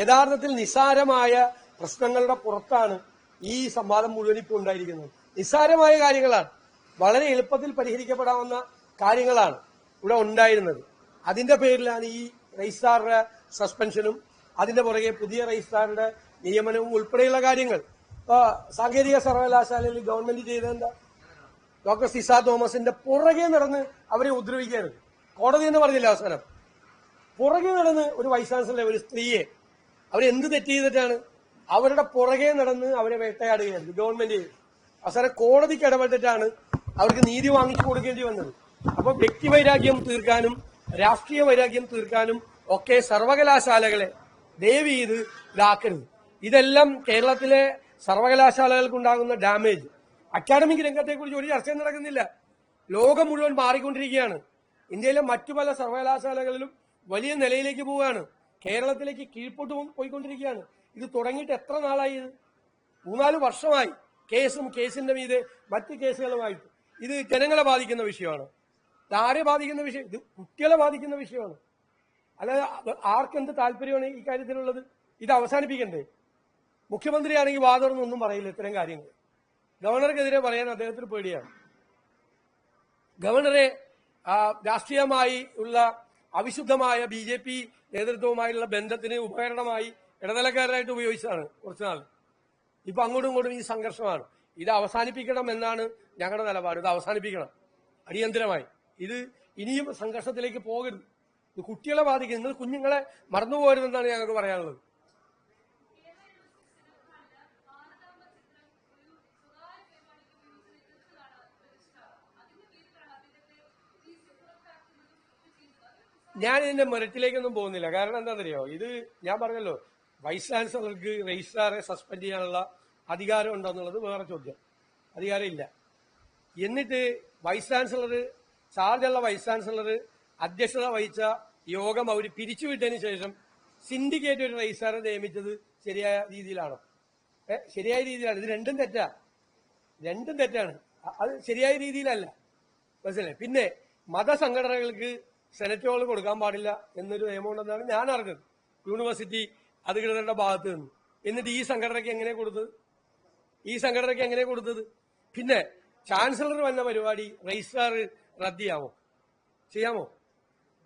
യഥാർത്ഥത്തിൽ നിസ്സാരമായ പ്രശ്നങ്ങളുടെ പുറത്താണ് ഈ സംവാദം മുഴുവൻ ഇപ്പോൾ ഉണ്ടായിരിക്കുന്നത് നിസ്സാരമായ കാര്യങ്ങളാണ് വളരെ എളുപ്പത്തിൽ പരിഹരിക്കപ്പെടാവുന്ന കാര്യങ്ങളാണ് ഇവിടെ ഉണ്ടായിരുന്നത് അതിന്റെ പേരിലാണ് ഈ രജിസ്ട്രാറുടെ സസ്പെൻഷനും അതിന്റെ പുറകെ പുതിയ രജിസ്ട്രാറുടെ നിയമനവും ഉൾപ്പെടെയുള്ള കാര്യങ്ങൾ ഇപ്പൊ സാങ്കേതിക സർവകലാശാലയിൽ ഗവൺമെന്റ് ചെയ്തെന്താ ഡോക്ടർ സിസ തോമസിന്റെ പുറകെ നടന്ന് അവരെ ഉപദ്രവിക്കുകയായിരുന്നു കോടതി എന്ന് പറഞ്ഞില്ല അവസാനം പുറകെ നടന്ന് ഒരു വൈസ് ചാൻസലർ ഒരു സ്ത്രീയെ അവരെന്ത് തെറ്റ് ചെയ്തിട്ടാണ് അവരുടെ പുറകെ നടന്ന് അവരെ വേട്ടയാടുകയായിരുന്നു ഗവൺമെന്റ് അവസാനം കോടതിക്ക് ഇടപെട്ടിട്ടാണ് അവർക്ക് നീതി വാങ്ങിച്ചു കൊടുക്കേണ്ടി വന്നത് അപ്പോൾ വ്യക്തി വൈരാഗ്യം തീർക്കാനും രാഷ്ട്രീയ വൈരാഗ്യം തീർക്കാനും ഒക്കെ സർവകലാശാലകളെ ദയവ് ചെയ്ത് ഇതാക്കരുത് ഇതെല്ലാം കേരളത്തിലെ സർവകലാശാലകൾക്കുണ്ടാകുന്ന ഡാമേജ് അക്കാഡമിക് രംഗത്തെക്കുറിച്ച് ഒരു ചർച്ചയും നടക്കുന്നില്ല ലോകം മുഴുവൻ മാറിക്കൊണ്ടിരിക്കുകയാണ് ഇന്ത്യയിലെ മറ്റു പല സർവകലാശാലകളിലും വലിയ നിലയിലേക്ക് പോവുകയാണ് കേരളത്തിലേക്ക് കീഴ്പോട്ട് പോയിക്കൊണ്ടിരിക്കുകയാണ് ഇത് തുടങ്ങിയിട്ട് എത്ര നാളായി ഇത് മൂന്നാല് വർഷമായി കേസും കേസിന്റെ മീതെ മറ്റ് കേസുകളുമായിട്ട് ഇത് ജനങ്ങളെ ബാധിക്കുന്ന വിഷയമാണ് ആരെ ബാധിക്കുന്ന വിഷയം ഇത് കുട്ടികളെ ബാധിക്കുന്ന വിഷയമാണ് അല്ലാതെ ആർക്കെന്ത് താല്പര്യമാണ് ഈ കാര്യത്തിലുള്ളത് ഇത് അവസാനിപ്പിക്കണ്ടേ മുഖ്യമന്ത്രിയാണെങ്കിൽ വാദമൊന്നും പറയില്ല ഇത്തരം കാര്യങ്ങൾ ഗവർണർക്കെതിരെ പറയാൻ അദ്ദേഹത്തിന് പേടിയാണ് ഗവർണറെ രാഷ്ട്രീയമായി ഉള്ള അവിശുദ്ധമായ ബി ജെ പി നേതൃത്വവുമായുള്ള ബന്ധത്തിന് ഉപകരണമായി ഇടനിലക്കാരനായിട്ട് ഉപയോഗിച്ചതാണ് കുറച്ചുനാൾ ഇപ്പൊ അങ്ങോട്ടും ഇങ്ങോട്ടും ഈ സംഘർഷമാണ് ഇത് അവസാനിപ്പിക്കണം എന്നാണ് ഞങ്ങളുടെ നിലപാട് ഇത് അവസാനിപ്പിക്കണം അടിയന്തരമായി ഇത് ഇനിയും സംഘർഷത്തിലേക്ക് പോകരുത് കുട്ടികളെ ബാധിക്കും നിങ്ങൾ കുഞ്ഞുങ്ങളെ മറന്നുപോകരുതെന്നാണ് ഞങ്ങൾക്ക് പറയാനുള്ളത് ഞാൻ ഇതിന്റെ മെറിറ്റിലേക്കൊന്നും പോകുന്നില്ല കാരണം എന്താണെന്നറിയോ ഇത് ഞാൻ പറഞ്ഞല്ലോ വൈസ് ചാൻസലർക്ക് രജിസ്ട്രാറെ സസ്പെൻഡ് ചെയ്യാനുള്ള അധികാരം ഉണ്ടോ എന്നുള്ളത് വേറെ ചോദ്യം അധികാരമില്ല എന്നിട്ട് വൈസ് ചാൻസലർ ചാർജുള്ള വൈസ് ചാൻസലർ അധ്യക്ഷത വഹിച്ച യോഗം അവർ പിരിച്ചുവിട്ടതിന് ശേഷം സിൻഡിക്കേറ്റ് ഒരു രജിസ്ട്രാറെ നിയമിച്ചത് ശരിയായ രീതിയിലാണോ ശരിയായ രീതിയിലാണ് ഇത് രണ്ടും തെറ്റാ രണ്ടും തെറ്റാണ് അത് ശരിയായ രീതിയിലല്ല മനസ്സിലെ പിന്നെ മതസംഘടനകൾക്ക് സെനറ്റോൾ കൊടുക്കാൻ പാടില്ല എന്നൊരു ഉണ്ടെന്നാണ് ഞാൻ അറിഞ്ഞത് യൂണിവേഴ്സിറ്റി അധികൃതരുടെ ഭാഗത്ത് നിന്ന് എന്നിട്ട് ഈ സംഘടനയ്ക്ക് എങ്ങനെ കൊടുത്തത് ഈ സംഘടനയ്ക്ക് എങ്ങനെ കൊടുത്തത് പിന്നെ ചാൻസലർ വന്ന പരിപാടി രജിസ്ട്രാർ റദ്ദിയാവോ ചെയ്യാമോ ചെയ്യാമോ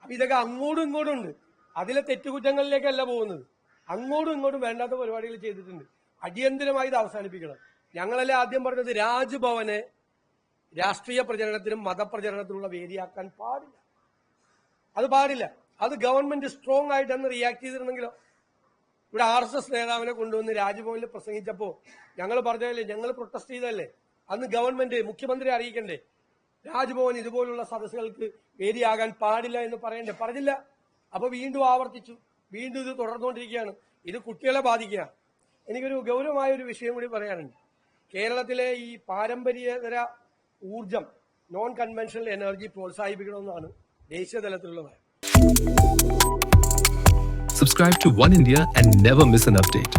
അപ്പൊ ഇതൊക്കെ അങ്ങോട്ടും ഇങ്ങോട്ടും ഉണ്ട് അതിലെ തെറ്റുകുറ്റങ്ങളിലേക്കല്ല പോകുന്നത് അങ്ങോട്ടും ഇങ്ങോട്ടും വേണ്ടാത്ത പരിപാടികൾ ചെയ്തിട്ടുണ്ട് അടിയന്തരമായി ഇത് അവസാനിപ്പിക്കണം ഞങ്ങളല്ലേ ആദ്യം പറഞ്ഞത് രാജ്ഭവനെ രാഷ്ട്രീയ പ്രചരണത്തിനും മതപ്രചരണത്തിനുമുള്ള വേദിയാക്കാൻ പാടില്ല അത് പാടില്ല അത് ഗവൺമെന്റ് സ്ട്രോങ് ആയിട്ട് അന്ന് റിയാക്ട് ചെയ്തിരുന്നെങ്കിലോ ഇവിടെ ആർ എസ് എസ് നേതാവിനെ കൊണ്ടുവന്ന് രാജ്ഭവനിൽ പ്രസംഗിച്ചപ്പോൾ ഞങ്ങൾ പറഞ്ഞതല്ലേ ഞങ്ങൾ പ്രൊട്ടസ്റ്റ് ചെയ്തല്ലേ അന്ന് ഗവൺമെന്റ് മുഖ്യമന്ത്രി അറിയിക്കണ്ടേ രാജ്ഭവൻ ഇതുപോലുള്ള സദസ്സുകൾക്ക് വേദിയാകാൻ പാടില്ല എന്ന് പറയണ്ടേ പറഞ്ഞില്ല അപ്പൊ വീണ്ടും ആവർത്തിച്ചു വീണ്ടും ഇത് തുടർന്നുകൊണ്ടിരിക്കുകയാണ് ഇത് കുട്ടികളെ ബാധിക്കുക എനിക്കൊരു ഗൗരവമായ ഒരു വിഷയം കൂടി പറയാനുണ്ട് കേരളത്തിലെ ഈ പാരമ്പര്യതര ഊർജം നോൺ കൺവെൻഷണൽ എനർജി പ്രോത്സാഹിപ്പിക്കണമെന്നാണ് Subscribe to One India and never miss an update.